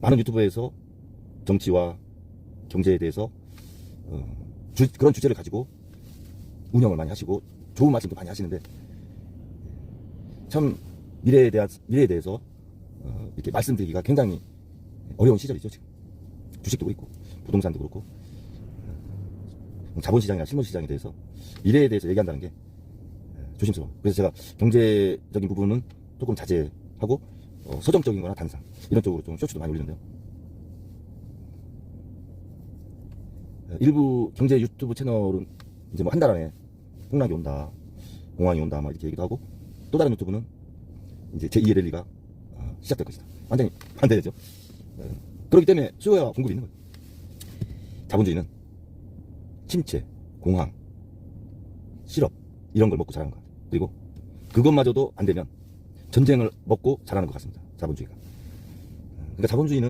많은 유튜브에서 정치와 경제에 대해서 어, 주- 그런 주제를 가지고 운영을 많이 하시고 좋은 말씀도 많이 하시는데 참 미래에 대한 미래에 대해서 어, 이렇게 말씀드리기가 굉장히 어려운 시절이죠 지금 주식도 그렇고 부동산도 그렇고 어, 자본시장이나 실물시장에 대해서 미래에 대해서 얘기한다는 게 어, 조심스러워. 그래서 제가 경제적인 부분은 조금 자제하고 어, 서정적인 거나 단상 이런 쪽으로 좀 쇼츠도 많이 올리는데요. 어, 일부 경제 유튜브 채널은 이제 뭐 한 달 안에 폭락이 온다, 공황이 온다, 막 이렇게 얘기도 하고 또 다른 유튜브는 이제 제2의 랠리가 어, 시작될 것이다. 완전히 반대되죠. 어, 그렇기 때문에 수요와 공급이 있는 거예요. 자본주의는 침체, 공황, 실업 이런 걸 먹고 자라는 것 같아요. 그리고 그것마저도 안 되면 전쟁을 먹고 자라는 것 같습니다. 자본주의가. 어, 그러니까 자본주의는